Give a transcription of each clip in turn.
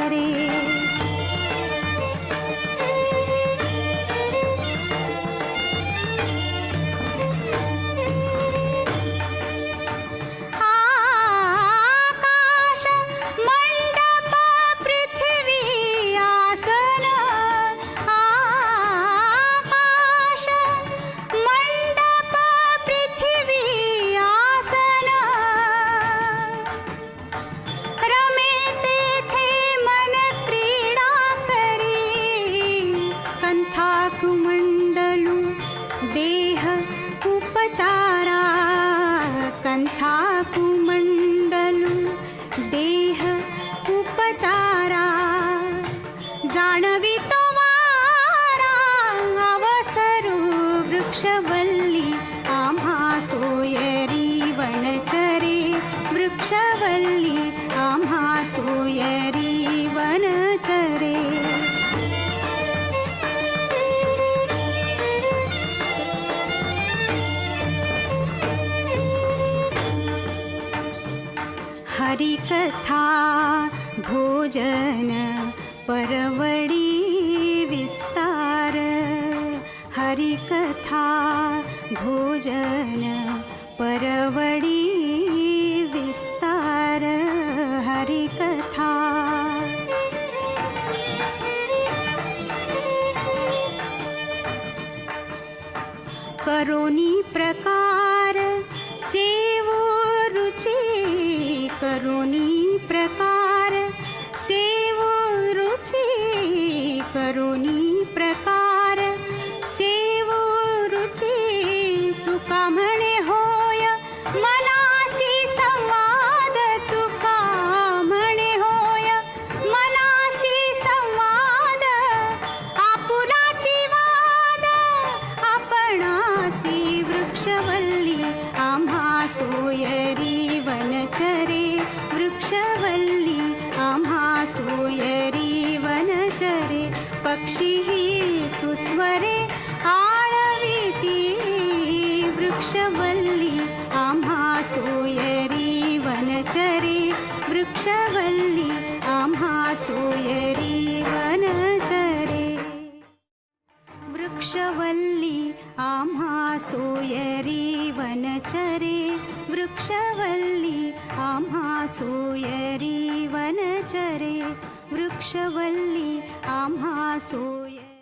चारा जाणवी तो वारा अवसरू वृक्षवल्ली आम्हा सोयरी वनचरे वृक्षवल्ली आम्हा सोयरी वनचरे. हरिकथा भोजन परवडी विस्तार हरिकथा भोजन परवडी विस्तार हरिकथा। करोनी प्रकार सेवो तुका म्हणे होय. मनासी संवाद तुका म्हणे होय. मनासी संवाद आपुलाची वाद आपणासी वृक्षवल्ली आम्हा सोयरी वनचरे. वृक्षवल्ली आम्हा सोयरी वनचरे. पक्षी सुस्वरे आ वृक्षवल्ली आम्हा सोयरी वनचरे वृक्षवल्ली आम्हा सोयरी वनचरे वृक्षवल्ली आम्हा सोयरी वनचरे वृक्षवल्ली आम्हा सोयरी वनचरे वृक्षवल्ली आम्हा सोय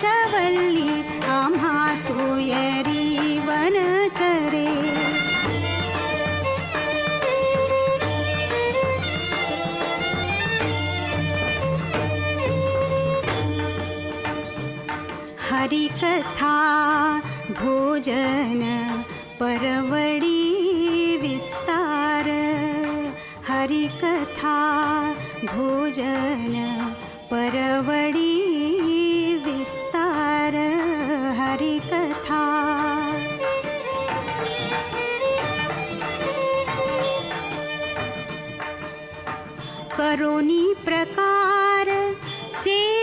वृक्षवल्ली आम्हा सोयरी वनचरे। हरिकथा भोजन परवडी विस्तार। हरिकथा भोजन परवडी करोनी प्रकार से